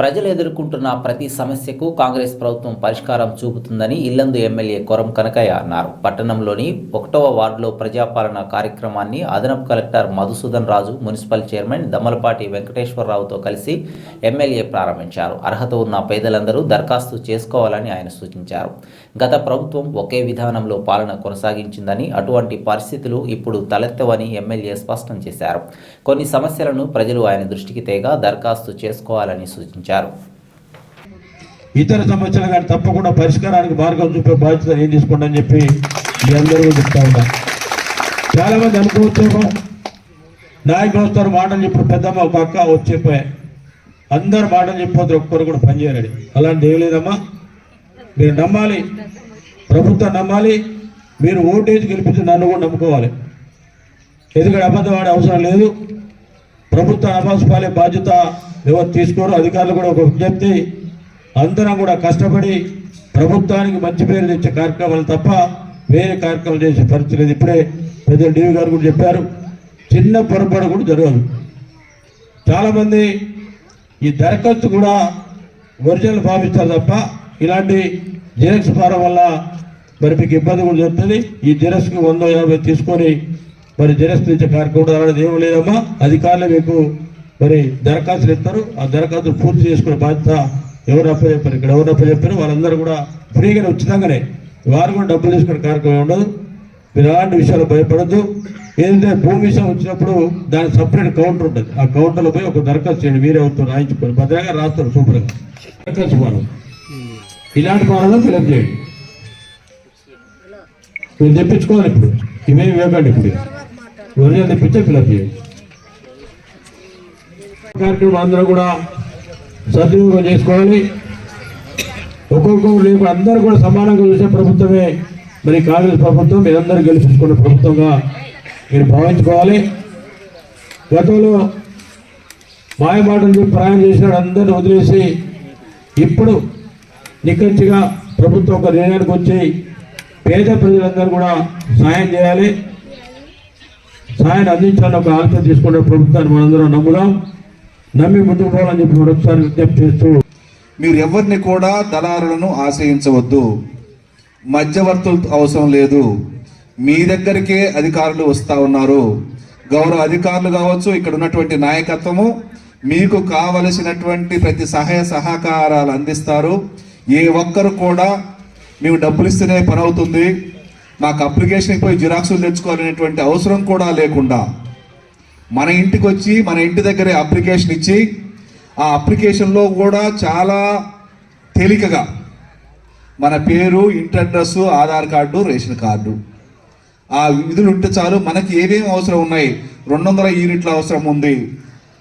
ప్రజలు ఎదుర్కొంటున్న ప్రతి సమస్యకు కాంగ్రెస్ ప్రభుత్వం పరిష్కారం చూపుతుందని ఇల్లందు ఎమ్మెల్యే కొరం కనకయ్య అన్నారు. పట్టణంలోని ఒకటవ వార్డులో ప్రజాపాలన కార్యక్రమాన్ని అదనపు collector Madhusudan Raju municipal chairman Dammalapati వెంకటేశ్వరరావుతో కలిసి ఎమ్మెల్యే ప్రారంభించారు. అర్హత ఉన్న పేదలందరూ దరఖాస్తు చేసుకోవాలని ఆయన సూచించారు. గత ప్రభుత్వం ఒకే విధానంలో పాలన కొనసాగించిందని అటువంటి పరిస్థితులు ఇప్పుడు తలెత్తవని ఎమ్మెల్యే స్పష్టం చేశారు. కొన్ని సమస్యలను ప్రజలు ఆయన దృష్టికి తేగా దరఖాస్తు చేసుకోవాలని సూచించారు. ఇతర సమస్యలు కానీ తప్పకుండా పరిష్కారానికి మార్గం చూపే బాధ్యత ఏం తీసుకోండి అని చెప్పి మీ అందరూ చెప్తా ఉన్నా. చాలా మంది అనుకోవచ్చేమో నాయకులు వస్తారు మాటలు చెప్పిన పెద్దమ్మ ఒక అక్క వచ్చేపోయా అందరు మాటలు చెప్పిపోతే ఒక్కరు కూడా పనిచేయరండి అలాంటి ఏం లేదమ్మా. మీరు నమ్మాలి ప్రభుత్వం నమ్మాలి మీరు ఓటేజ్ గెలిపించి నన్ను కూడా నమ్ముకోవాలి. ఎందుకంటే అబద్ధం ఆడే అవసరం లేదు. ప్రభుత్వ పాలే బాధ్యత ఎవరు తీసుకోరు అధికారులు కూడా ఒక విజ్ఞప్తి. అందరం కూడా కష్టపడి ప్రభుత్వానికి మంచి పేరు తెచ్చే కార్యక్రమాలు తప్ప వేరే కార్యక్రమాలు చేసే పరిస్థితి లేదు. ఇప్పుడే పెద్దలు డివి గారు కూడా చెప్పారు. చిన్న పొరపాటు కూడా జరగదు. చాలామంది ఈ దరఖాస్తు కూడా ఒరిజినల్ భావిస్తారు తప్ప ఇలాంటి జిరాక్స్ ఫారం వల్ల మరి మీకు ఇబ్బంది కూడా జరుగుతుంది. ఈ జిరాక్స్కి వంద యాభై తీసుకొని మరి జిరాక్స్ కార్యక్రమం అలాంటిది ఏం లేదమ్మా. అధికారులు మీకు మరి దరఖాస్తులు ఇస్తారు. ఆ దరఖాస్తులు పూర్తి చేసుకునే బాధ్యత ఎవరు అప్పచెప్పారు ఇక్కడ ఎవరు అప్పచెప్పారు వాళ్ళందరూ కూడా ఫ్రీగానే ఉచితంగానే వారు కూడా డబ్బులు తీసుకునే కార్యక్రమం ఉండదు. మీరు అలాంటి విషయాలు భయపడద్దు. ఏంటంటే భూమి విషయం వచ్చినప్పుడు దానికి సపరేట్ కౌంటర్ ఉంటుంది. ఆ కౌంటర్లో పోయి ఒక దరఖాస్తు చేయండి. మీరే అవుతారు రాయించుకొని భద్రంగా రాస్తారు సూపర్గా. దరఖాస్తు ఫారం. ఇలాంటి ఫారం ఫిలప్ చేయండి. మీరు తెప్పించుకోవాలి ఇప్పుడు. ఇవేమి ఇవ్వకండి ఇప్పుడు. ఒరిజినల్ తెప్పించే ఫిలప్ చేయండి కార్యక్రమం అందరూ కూడా సద్వినియోగం చేసుకోవాలి. ఒక్కొక్కరు రేపు అందరూ కూడా సమానంగా చూసే ప్రభుత్వమే మరి కాంగ్రెస్ ప్రభుత్వం మీరందరూ గెలిపించుకున్న ప్రభుత్వంగా మీరు భావించుకోవాలి. గతంలో మాయమాటలు ప్రయాణం చేసిన అందరిని వదిలేసి ఇప్పుడు నిక్కచ్చిగా ప్రభుత్వం ఒక నిర్ణయానికి వచ్చి పేద ప్రజలందరూ కూడా సాయం చేయాలి. సాయాన్ని అందించాలని ఒక ఆలోచన తీసుకునే ప్రభుత్వాన్ని మనందరం నమ్ముదాం. నమ్మి ముందుకు పోవాలని చెప్పి మరొకసారి విజ్ఞప్తి చేస్తూ మీరు ఎవరిని కూడా దళారులను ఆశ్రయించవద్దు. మధ్యవర్తులు అవసరం లేదు. మీ దగ్గరికే అధికారులు వస్తూ ఉన్నారు. గౌరవ అధికారులు కావచ్చు ఇక్కడ ఉన్నటువంటి నాయకత్వము మీకు కావలసినటువంటి ప్రతి సహాయ సహకారాలు అందిస్తారు. ఏ ఒక్కరు కూడా మేము డబ్బులు ఇస్తేనే పని అవుతుంది. నాకు అప్లికేషన్కి పోయి జిరాక్సులు తెచ్చుకోవాలనేటువంటి అవసరం కూడా లేకుండా మన ఇంటికి వచ్చి మన ఇంటి దగ్గరే అప్లికేషన్ ఇచ్చి ఆ అప్లికేషన్లో కూడా చాలా తేలికగా మన పేరు ఇంటి address Aadhaar card ration card. ఆ విధులు ఉంటే చాలు మనకి ఏమేమి అవసరం ఉన్నాయి? రెండు వందల యూనిట్ల అవసరం ఉంది.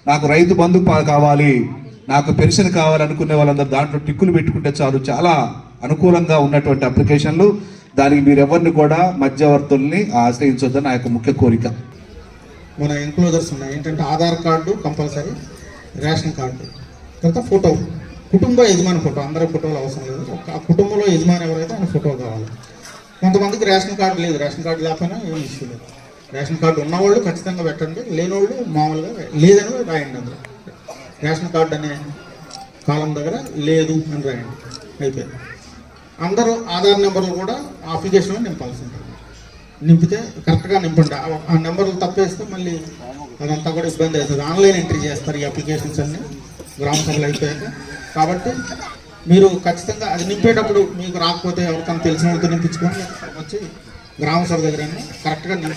నాకు రైతు బంధు కావాలి. నాకు పెన్షన్ కావాలనుకునే వాళ్ళందరూ దాంట్లో టిక్కులు పెట్టుకుంటే చాలు చాలా అనుకూలంగా ఉన్నటువంటి అప్లికేషన్లు. దానికి మీరు ఎవరిని కూడా మధ్యవర్తుల్ని ఆశ్రయించొద్దని నా యొక్క ముఖ్య కోరిక. మన ఎన్క్లోజర్స్ ఉన్నాయి. ఏంటంటే Aadhaar card compulsory ration card. తర్వాత ఫోటో. కుటుంబ యజమాని ఫోటో. అందరి ఫోటోలు అవసరం లేదు. ఆ కుటుంబంలో యజమాని ఎవరైతే ఆయన ఫోటో కావాలి. కొంతమందికి రేషన్ కార్డు లేదు. రేషన్ కార్డు లేకపోయినా ఏం ఇష్యూ లేదు. రేషన్ కార్డు ఉన్నవాళ్ళు ఖచ్చితంగా పెట్టండి. లేనివాళ్ళు మామూలుగా లేదని రాయండి అందులో. రేషన్ కార్డు అనే కాలం దగ్గర లేదు అని రాయండి. అయిపోయింది. అందరూ ఆధార్ నెంబర్లు కూడా అప్లికేషన్లో నింపాల్సి ఉంటుంది నింపితే కరెక్ట్గా నింపండి. ఆ- ఆ నెంబర్లు తప్పేస్తే మళ్ళీ అదంతా కూడా ఇబ్బంది అవుతుంది. ఆన్లైన్ ఎంట్రీ చేస్తారు ఈ అప్లికేషన్స్ అన్ని. గ్రామ సభలు అయిపోయాక. కాబట్టి మీరు ఖచ్చితంగా అది నింపేటప్పుడు మీకు రాకపోతే ఎవరికైనా తెలిసిన వాళ్ళతో నింపించుకొని వచ్చి గ్రామ సభ దగ్గర కరెక్ట్గా నింపి